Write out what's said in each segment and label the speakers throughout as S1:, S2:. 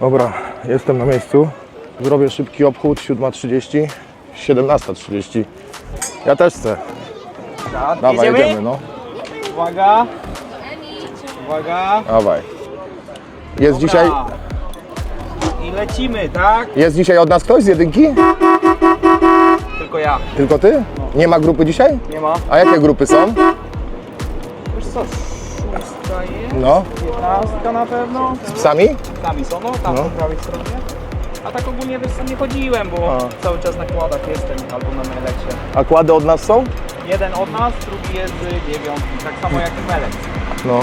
S1: Dobra, jestem na miejscu. Zrobię szybki obchód, 7.30, 17.30. Ja też chcę. Dawaj,
S2: Jedziemy?
S1: jedziemy, no.
S2: Uwaga. Uwaga.
S1: Dawaj. Jest dzisiaj,
S2: Dobra. I lecimy, tak?
S1: jest dzisiaj od nas ktoś z jedynki?
S2: Tylko ja.
S1: Tylko ty? Nie ma grupy dzisiaj?
S2: Nie ma.
S1: A jakie grupy są?
S2: Wiesz co, szóstka jest,
S1: No,
S2: piętnastka na pewno.
S1: z psami?
S2: Tam są, no, tam
S1: No.
S2: po prawej stronie. A tak ogólnie wiesz co, nie chodziłem, bo
S1: A.
S2: cały czas na kładach jestem albo na meleksie.
S1: A kłady od nas są?
S2: Jeden od nas, drugi jest z dziewiątki, tak samo jak i melek.
S1: No.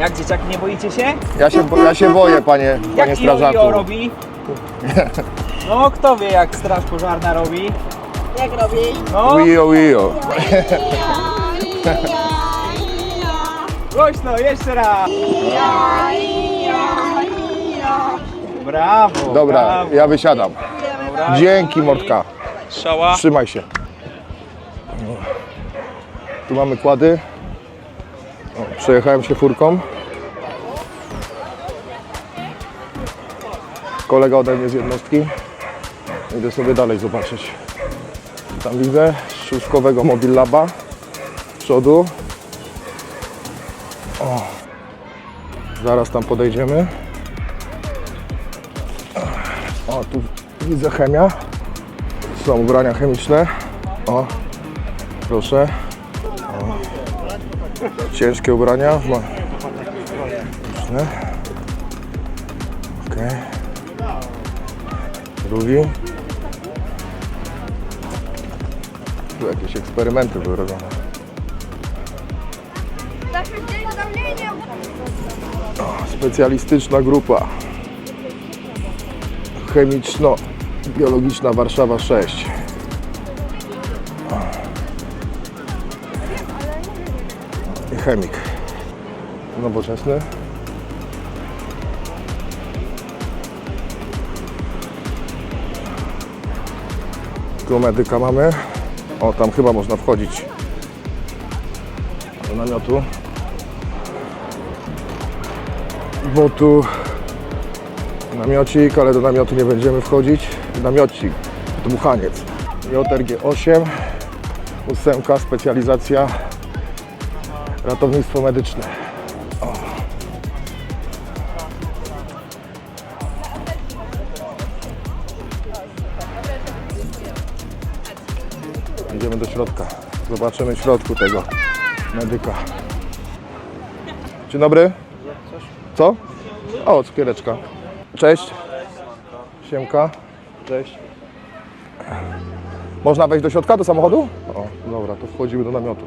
S2: Jak dzieciaki, nie boicie się?
S1: Ja się, bo- ja się boję, panie, panie
S2: Jak
S1: strażaku.
S2: robi? No, kto wie jak straż pożarna robi?
S3: Jak robi?
S2: No,
S1: Wio, wio.
S2: Głośno, jeszcze raz! Brawo,
S1: Dobra,
S2: brawo.
S1: ja wysiadam. Dzięki, Mordka.
S2: Strzała.
S1: Trzymaj się. Tu mamy kłady. O, przejechałem się furką. Kolega ode mnie z jednostki. Idę sobie dalej zobaczyć. Tam widzę szóstkowego Mobil Laba z przodu. O. Zaraz tam podejdziemy. O, tu widzę chemia. Są ubrania chemiczne. O, proszę. O. Ciężkie ubrania. Chemiczne. Okej. Drugi. Tu jakieś eksperymenty były robione. O, specjalistyczna grupa. Chemiczno-biologiczna Warszawa 6. I chemik. Nowoczesny. Tu medyka mamy. O, tam chyba można wchodzić do namiotu. Bo tu namiocik, ale do namiotu nie będziemy wchodzić. Namiocik, dmuchaniec. JRG 8, ósemka, specjalizacja ratownictwo medyczne. O. Idziemy do środka. Zobaczymy w środku tego medyka. Dzień dobry. Co? O, cukiereczka. Cześć. Siemka. Cześć. Można wejść do środka, do samochodu? O, dobra, to wchodzimy do namiotu.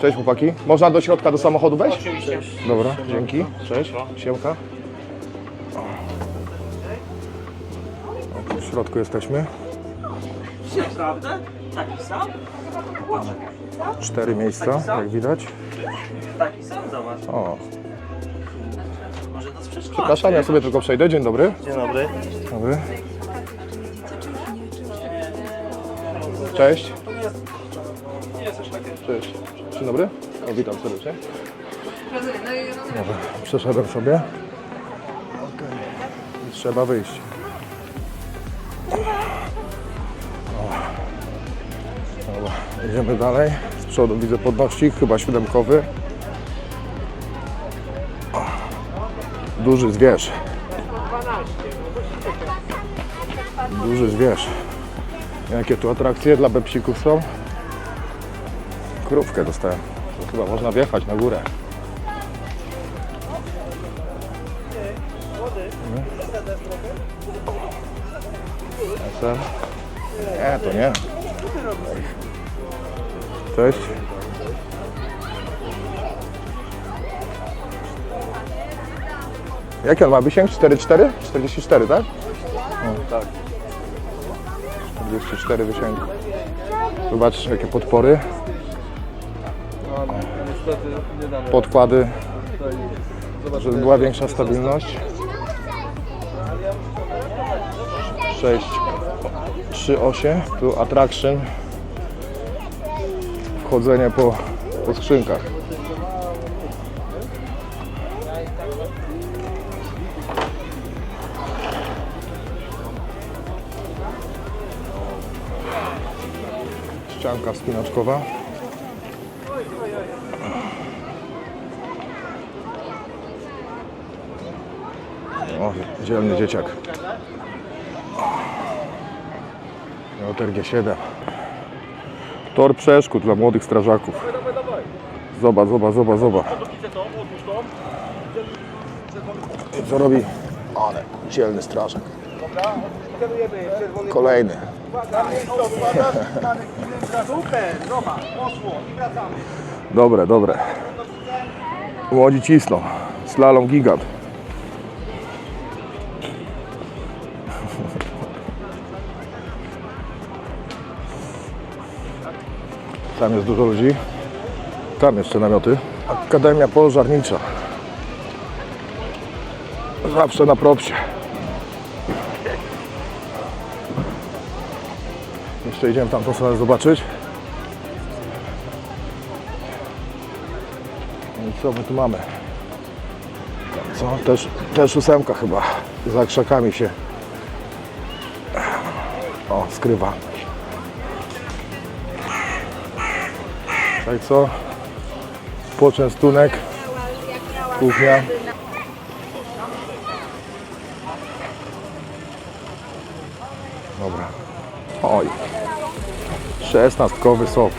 S1: Cześć chłopaki. Można do środka, do samochodu wejść? Dobra, dzięki. Cześć. Siemka. O, w środku jesteśmy.
S2: Naprawdę? Taki sam?
S1: Cztery miejsca, jak widać.
S2: Taki sam, zobacz.
S1: O,
S2: Może nas przeszkodzi.
S1: przepraszam, ja sobie tylko przejdę. Dzień dobry.
S2: Dzień dobry.
S1: Dobry. Cześć. Cześć. Dzień dobry. O, witam serdecznie. Dobra, przeszedłem sobie. I Trzeba wyjść. Idziemy dalej. Z przodu widzę podnośnik, chyba siódemkowy. Duży zwierz. Duży zwierz. Jakie tu atrakcje dla bepsików są? Krówkę dostałem. To chyba można wjechać na górę. Nie, to nie. Cześć. Jaki on ma wysięg? 4,4? 44, tak? O, tak. 44 wysięg. Zobacz jakie podpory,
S2: damy.
S1: podkłady, żeby była większa stabilność. 6, 3, 8, tu attraction, chodzenie po, po skrzynkach. Ścianka spinaczkowa. O, dzielny dzieciak. Piotr G7. Tor przeszkód dla młodych strażaków. Zobacz, zobacz, zobacz, zobacz. I co robi? Ale dzielny strażak. Kolejny. Dobre, dobre. Młodzi cisną. Slalom gigant. Tam jest dużo ludzi. Tam jeszcze namioty. Akademia Pożarnicza. Zawsze na propsie. Jeszcze idziemy tam tą stronę zobaczyć. No I co my tu mamy? Co? Też, też ósemka chyba. Za krzakami się o, skrywa. Tak co? Poczęstunek. Kuchnia. Dobra. Oj. Szesnastkowy sop.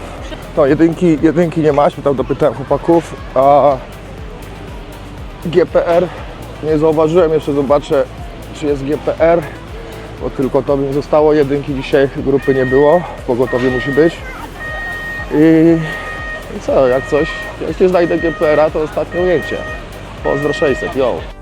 S1: No jedynki, jedynki nie maśmy, tam dopytałem chłopaków, a GPR nie zauważyłem, jeszcze zobaczę czy jest GPR, bo tylko to mi zostało, jedynki dzisiaj grupy nie było, w pogotowiu musi być. I, co, jak coś, jak nie znajdę GPR-a to ostatnie ujęcie. Pozdro 600, yo.